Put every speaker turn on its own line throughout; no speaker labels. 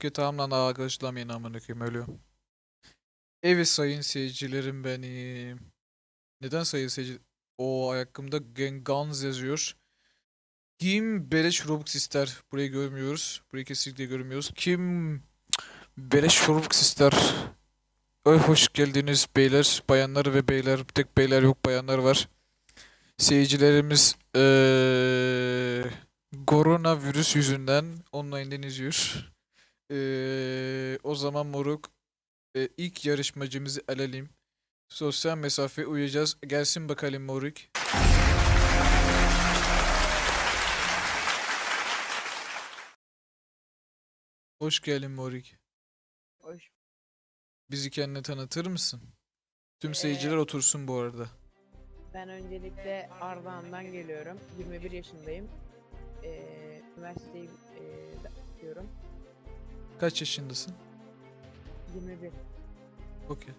çok yatağımla ağaçlamayın amına koyayım ölüyorum. Evet sayın seyircilerim benim. Neden sayın seyirci? O ayakkabımda Gang Guns yazıyor. Kim beleş Robux ister? Burayı görmüyoruz. Burayı kesinlikle görmüyoruz. Kim beleş Robux ister? Öy hoş geldiniz beyler, bayanlar ve beyler. Tek beyler yok, bayanlar var. Seyircilerimiz eee koronavirüs yüzünden online'den izliyor. Eee, o zaman moruk e, ilk yarışmacımızı alalım. Sosyal mesafe uyacağız. Gelsin bakalım moruk. Hoş geldin moruk.
Hoş.
Bizi kendine tanıtır mısın? Tüm
Ee,
seyirciler otursun bu arada.
Ben öncelikle Ardahan'dan geliyorum. 21 yaşındayım. Ee, üniversiteyi ee, da- okuyorum.
Kaç yaşındasın?
21.
Okey.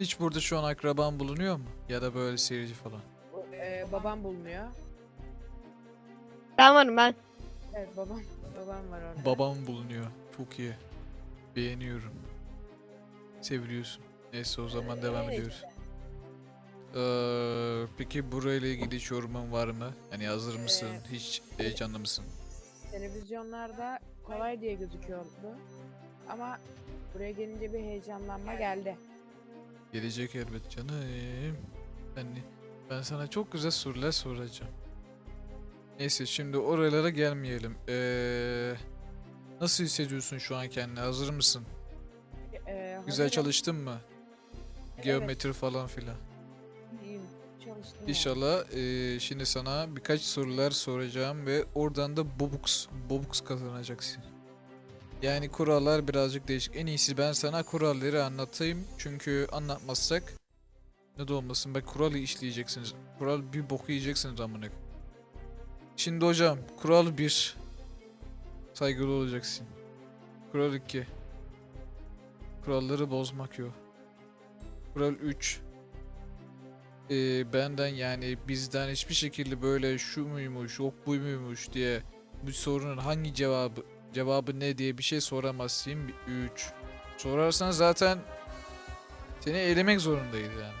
Hiç burada şu an akraban bulunuyor mu? Ya da böyle seyirci falan.
Ee, babam bulunuyor.
Ben varım ben.
Evet babam. Babam var orada.
Babam bulunuyor. Çok iyi. Beğeniyorum. Seviliyorsun. Neyse o zaman devam
Evet.
ediyoruz. Ee, peki burayla ilgili hiç yorumun var mı? Yani hazır mısın?
Ee,
Hiç heyecanlı mısın?
Televizyonlarda kolay diye gözüküyordu. Ama buraya gelince bir heyecanlanma geldi.
Gelecek elbet canım. Ben, ben sana çok güzel sorular soracağım. Neyse şimdi oralara gelmeyelim. Ee, nasıl hissediyorsun şu an kendini? Hazır mısın?
Ee,
Güzel
hazırım.
çalıştın mı? Geometri falan filan. İnşallah eee, şimdi sana birkaç sorular soracağım ve oradan da Bobux, Bobux kazanacaksın. Yani kurallar birazcık değişik. En iyisi ben sana kuralları anlatayım. Çünkü anlatmazsak ne de olmasın bak kuralı işleyeceksiniz. Kural bir boku yiyeceksiniz amına. Şimdi hocam kural 1. Saygılı olacaksın. Kural 2. Kuralları bozmak yok. Kural 3 e, benden yani bizden hiçbir şekilde böyle şu muymuş, yok bu muymuş diye bu sorunun hangi cevabı cevabı ne diye bir şey soramazsın. 3. Sorarsan zaten seni elemek zorundayız yani.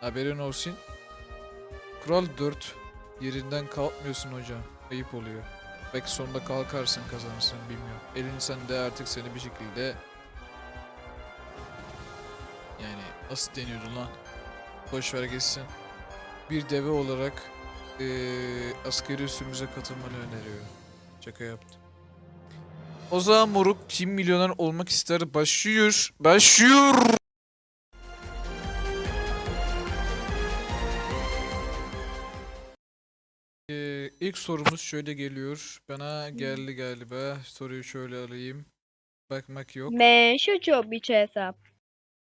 Haberin olsun. Kural 4. Yerinden kalkmıyorsun hocam. Ayıp oluyor. Belki sonunda kalkarsın kazanırsın bilmiyorum. Elin sende artık seni bir şekilde yani nasıl deniyordu lan? Boş ver geçsin. Bir deve olarak eee askeri üssümüze katılmanı öneriyorum. Şaka yaptım. O zaman moruk kim milyoner olmak ister başlıyor. Başlıyor. Eee ilk sorumuz şöyle geliyor. Bana geldi galiba. Soruyu şöyle alayım. Bakmak yok.
Meşhur bir hesap.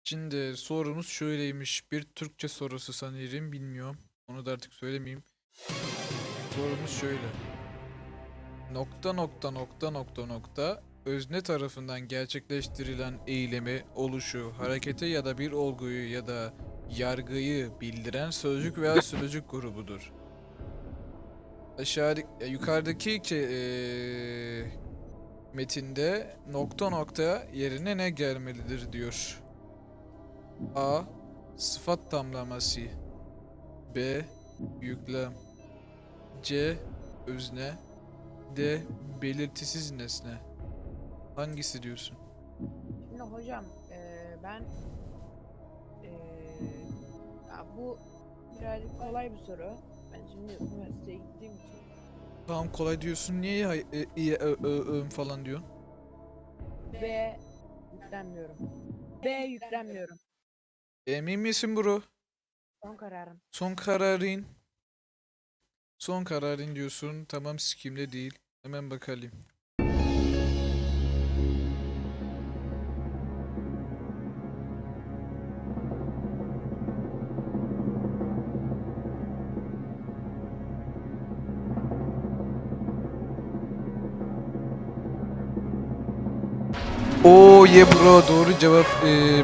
Şimdi sorumuz şöyleymiş. Bir Türkçe sorusu sanırım. Bilmiyorum. Onu da artık söylemeyeyim. Sorumuz şöyle. Nokta nokta nokta nokta nokta özne tarafından gerçekleştirilen eylemi, oluşu, harekete ya da bir olguyu ya da yargıyı bildiren sözcük veya sözcük grubudur. Aşağı yukarıdaki ke, eee, metinde nokta nokta yerine ne gelmelidir diyor. A. Sıfat tamlaması B. Yüklem C. Özne D. Belirtisiz nesne Hangisi diyorsun?
Şimdi hocam eee, ben eee, ya bu birazcık kolay bir soru. Ben şimdi üniversiteye gittiğim için
Tamam kolay diyorsun. Niye ya, e, iyi, ö, ö, ö falan diyorsun?
B yüklenmiyorum. B yüklenmiyorum.
Emin misin bro?
Son kararım.
Son kararın. Son kararın diyorsun. Tamam sikimde değil. Hemen bakalım. Oo ye bro doğru cevap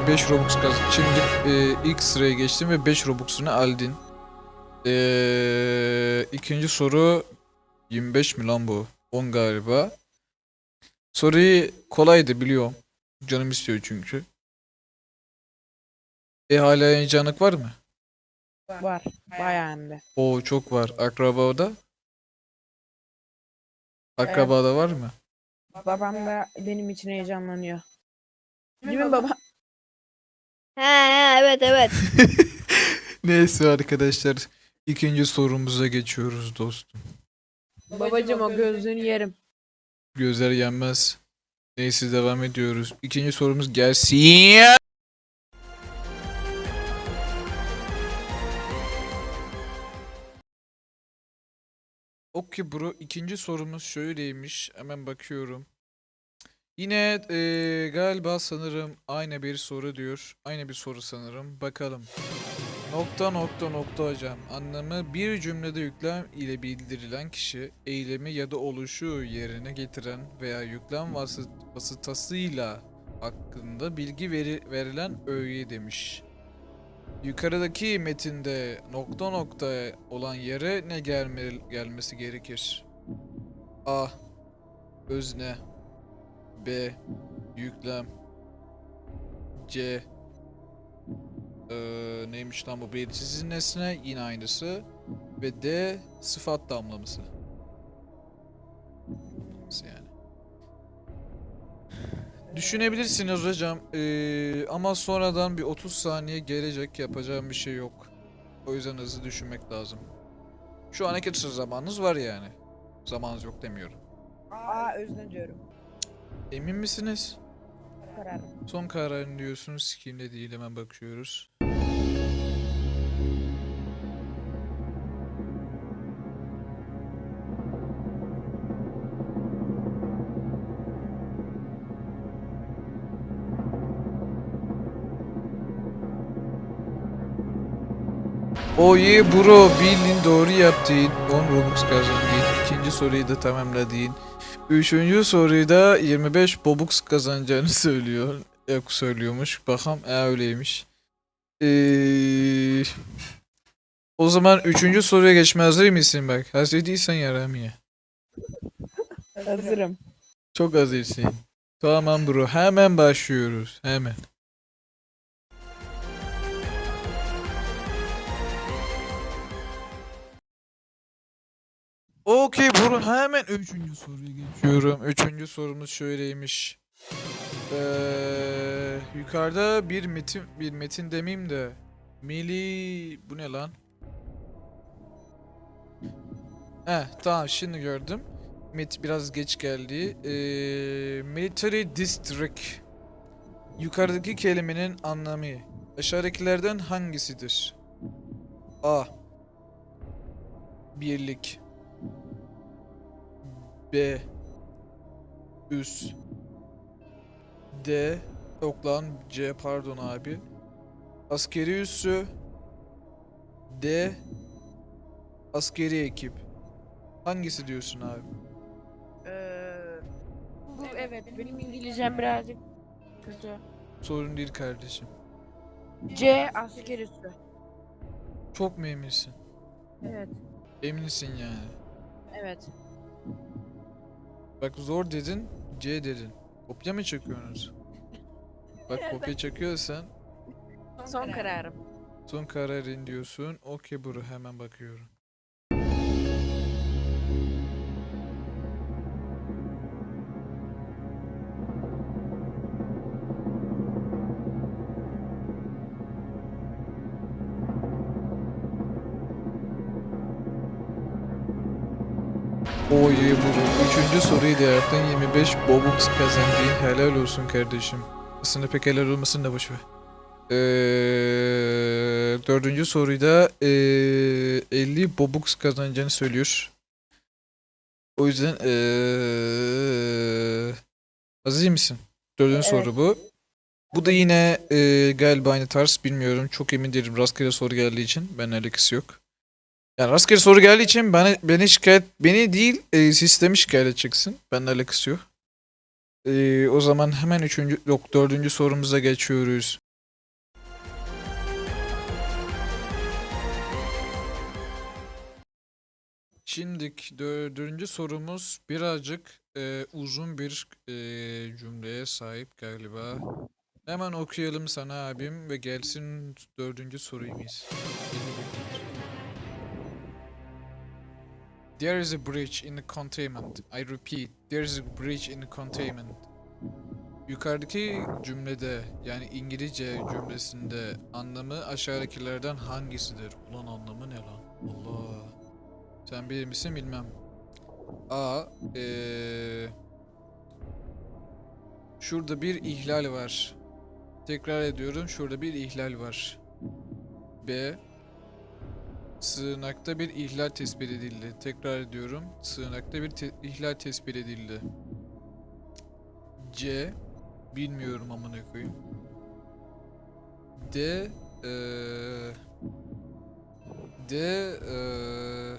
5 Robux kazan. Şimdi e, ilk sıraya geçtim ve 5 Robux'unu aldın. E, ikinci soru 25 mi lan bu? 10 galiba. Soruyu kolaydı biliyorum. Canım istiyor çünkü. E hala heyecanlık var mı?
Var. Bayağı hem de.
Oo çok var. Akrabada? Akrabada var mı?
Babam da benim için heyecanlanıyor. Değil mi baba?
He he evet evet.
Neyse arkadaşlar. ikinci sorumuza geçiyoruz dostum.
Babacım o gözlüğünü yerim.
Gözler yenmez. Neyse devam ediyoruz. İkinci sorumuz gelsin. Okey bro. ikinci sorumuz şöyleymiş. Hemen bakıyorum. Yine eee, galiba sanırım aynı bir soru diyor. Aynı bir soru sanırım. Bakalım. Nokta nokta nokta hocam. Anlamı bir cümlede yüklem ile bildirilen kişi eylemi ya da oluşu yerine getiren veya yüklem vasıt vasıtasıyla hakkında bilgi veri verilen öğe demiş. Yukarıdaki metinde nokta nokta olan yere ne gelme, gelmesi gerekir? A. Özne B. Yüklem C. Eee, neymiş lan bu belirsiz nesne yine aynısı ve D sıfat damlaması. Nasıl yani? Düşünebilirsiniz hocam eee, ama sonradan bir 30 saniye gelecek yapacağım bir şey yok. O yüzden hızlı düşünmek lazım. Şu an hareket zamanınız var yani. Zamanınız yok demiyorum.
Aa özne diyorum.
Emin misiniz?
Kararım.
Son kararını diyorsunuz. Sikimde değil hemen bakıyoruz. O iyi bro bildin doğru yaptın. 10 Robux kazandın. İkinci soruyu da tamamladın. Üçüncü soruyu da 25 Bobux kazanacağını söylüyor Yok söylüyormuş. Bakalım e öyleymiş. Ee, O zaman üçüncü soruya geçme hazır mısın bak? Hazır değilsen yaramıyor.
Hazırım.
Çok hazırsın. Tamam bro hemen başlıyoruz hemen Okey bro hemen üçüncü soruya geçiyorum. Üçüncü sorumuz şöyleymiş. Ee, yukarıda bir metin bir metin demeyeyim de Mili bu ne lan? He tamam şimdi gördüm. Met biraz geç geldi. Ee, military district. Yukarıdaki kelimenin anlamı aşağıdakilerden hangisidir? A. Birlik. B. Üs. D. Yok lan C pardon abi. Askeri üssü. D. Askeri ekip. Hangisi diyorsun abi?
Ee, bu evet benim İngilizcem birazcık kötü.
Sorun değil kardeşim.
C asker üssü.
Çok mu eminsin?
Evet.
Eminsin yani.
Evet.
Bak zor dedin, C dedin. Kopya mı çekiyorsunuz? Bak kopya çekiyorsan
Son kararım.
son kararın diyorsun. Okey bro hemen bakıyorum. Oy bro. Üçüncü soruyu da yaptın. 25 Bobux kazandın. Helal olsun kardeşim. Aslında pek helal olmasın da boşver. Ee, dördüncü soruyu da ee, 50 Bobux kazanacağını söylüyor. O yüzden ee, hazır mısın? Dördüncü
Evet.
soru bu. Bu da yine ee, galiba aynı tarz bilmiyorum. Çok emin değilim. Rastgele soru geldiği için. Ben alakası yok. Yani rastgele soru geldiği için bana beni şikayet beni değil e, sistemi şikayet edeceksin. Benimle alakası yok. E, o zaman hemen üçüncü yok dördüncü sorumuza geçiyoruz. Şimdi dördüncü sorumuz birazcık e, uzun bir e, cümleye sahip galiba. Hemen okuyalım sana abim ve gelsin dördüncü soruyumuz. There is a breach in the containment. I repeat, there is a breach in the containment. Yukarıdaki cümlede yani İngilizce cümlesinde anlamı aşağıdakilerden hangisidir? Ulan anlamı ne lan? Allah. Sen bilir misin bilmem. A. eee, şurada bir ihlal var. Tekrar ediyorum şurada bir ihlal var. B. Sığınakta bir ihlal tespit edildi. Tekrar ediyorum. Sığınakta bir te- ihlal tespit edildi. C. Bilmiyorum amına koyayım. D. eee D. eee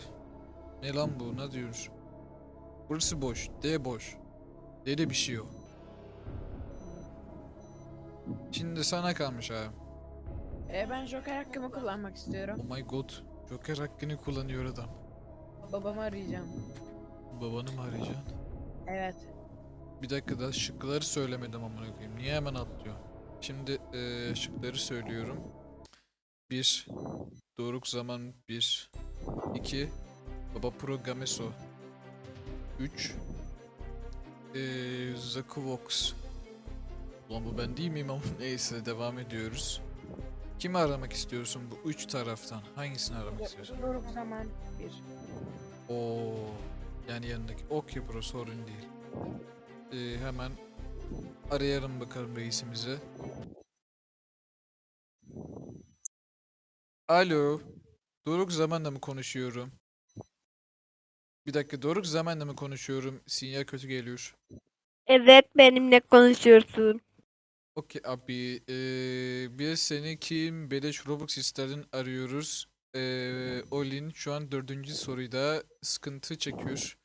ne lan bu? Ne diyoruz? Burası boş. D boş. D'de bir şey yok. Şimdi sana kalmış abi.
E, ben Joker hakkımı kullanmak istiyorum.
Oh my god. Joker hakkını kullanıyor adam.
Babamı arayacağım.
Babanı mı arayacaksın?
Evet.
Bir dakika da şıkları söylemedim amına koyayım. Niye hemen atlıyor? Şimdi eee, şıkları söylüyorum. 1 Doruk Zaman 1 2 Baba Pro Gameso 3 eee Zakuvox Ulan bu ben değil miyim ama neyse devam ediyoruz. Kimi aramak istiyorsun bu üç taraftan? Hangisini aramak istiyorsun?
Doruk zaman bir.
Oo, yani yanındaki. Okey bro sorun değil. Ee, hemen arayalım bakalım reisimizi. Alo. Doruk zamanla mı konuşuyorum? Bir dakika Doruk zamanla mı konuşuyorum? Sinyal kötü geliyor.
Evet benimle konuşuyorsun.
Okey abi. Ee, biz seni kim beleş Robux istedin arıyoruz. Ee, Olin şu an dördüncü soruda sıkıntı çekiyor.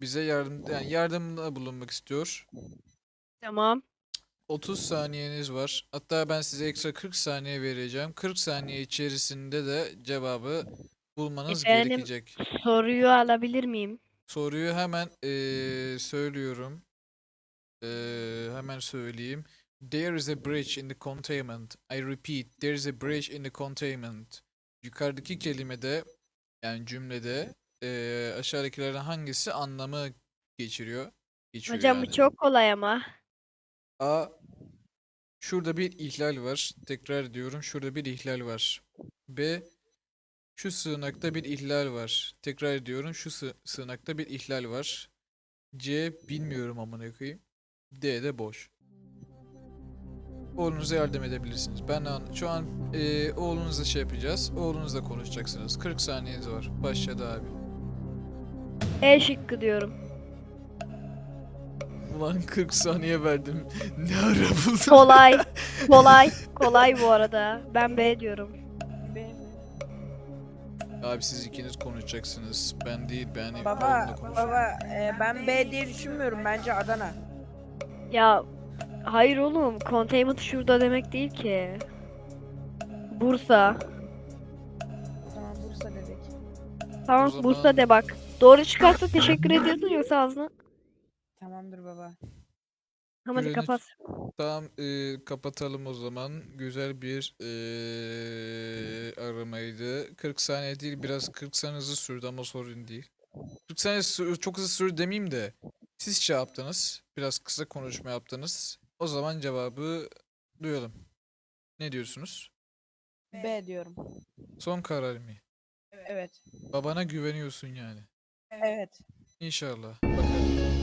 Bize yardım yani yardımda bulunmak istiyor.
Tamam.
30 saniyeniz var. Hatta ben size ekstra 40 saniye vereceğim. 40 saniye içerisinde de cevabı bulmanız
Efendim?
gerekecek.
Soruyu alabilir miyim?
Soruyu hemen eee, söylüyorum. Eee, hemen söyleyeyim. There is a breach in the containment. I repeat, there is a breach in the containment. Yukarıdaki kelimede yani cümlede eee aşağıdakilerden hangisi anlamı geçiriyor? Geçiyor
Hocam bu
yani.
çok kolay ama.
A. Şurada bir ihlal var. Tekrar ediyorum. Şurada bir ihlal var. B. Şu sığınakta bir ihlal var. Tekrar ediyorum. Şu sı- sığınakta bir ihlal var. C. Bilmiyorum amına koyayım. D de boş. Oğlunuza yardım edebilirsiniz. Ben an- şu an eee oğlunuzla şey yapacağız. Oğlunuzla konuşacaksınız. 40 saniyeniz var. Başladı abi.
E şıkkı diyorum.
Ulan 40 saniye verdim. Ne ara buldun?
Kolay. kolay. Kolay bu arada. Ben B diyorum.
Abi siz ikiniz konuşacaksınız. Ben değil, ben oğlumla
Baba,
konuşacağım.
baba e, ben B diye düşünmüyorum. Bence Adana.
Ya hayır oğlum. Containment şurada demek değil ki. Bursa.
O zaman Bursa dedik.
Tamam
zaman-
Bursa de bak. Doğru çıkarsa teşekkür ediyorsun yoksa ağzını.
Tamamdır baba.
Tamam hadi
Güvenlik-
kapat.
Tamam, eee, kapatalım o zaman. Güzel bir eee, aramaydı. 40 saniye değil, biraz 40 saniye hızlı sürdü ama sorun değil. 40 saniye sü- çok hızlı sürdü demeyeyim de siz şey yaptınız. Biraz kısa konuşma yaptınız. O zaman cevabı duyalım. Ne diyorsunuz?
B diyorum.
Son karar mı?
Evet.
Babana güveniyorsun yani.
Evet.
İnşallah. Bakalım.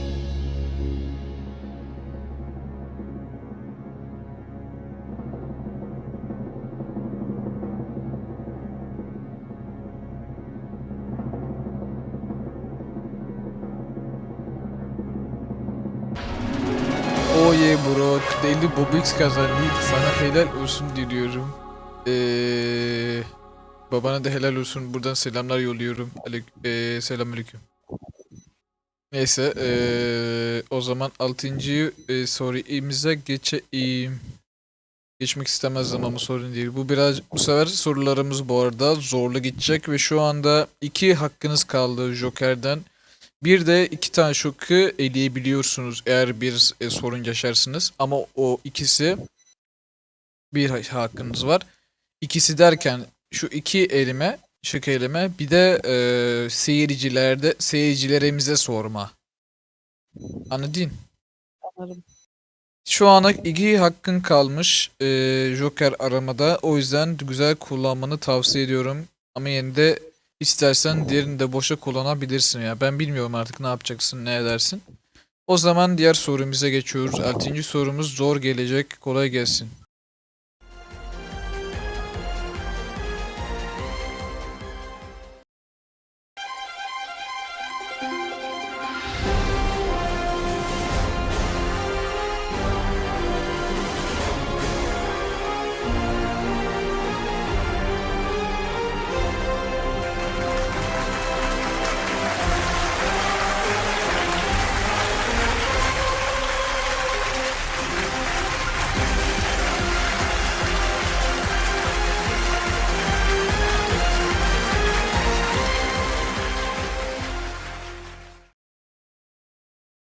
50 Bobix kazandı. Sana helal olsun diliyorum. Eee babana da helal olsun. Buradan selamlar yolluyorum. Aleyküm, eee selamünaleyküm. Neyse eee, o zaman 6. E, sorumuza geçeyim. Geçmek istemezdim ama sorun değil. Bu biraz bu sefer sorularımız bu arada zorlu gidecek ve şu anda iki hakkınız kaldı Joker'den. Bir de iki tane şoku eleyebiliyorsunuz eğer bir e, sorun yaşarsınız. Ama o ikisi bir ha- hakkınız var. İkisi derken şu iki elime, şık elime bir de e, seyircilerde seyircilerimize sorma. Anladın?
Anladım.
Şu ana iki hakkın kalmış e, Joker aramada. O yüzden güzel kullanmanı tavsiye ediyorum. Ama yine de istersen diğerini de boşa kullanabilirsin ya. Ben bilmiyorum artık ne yapacaksın, ne edersin. O zaman diğer sorumuza geçiyoruz. Altıncı sorumuz zor gelecek. Kolay gelsin.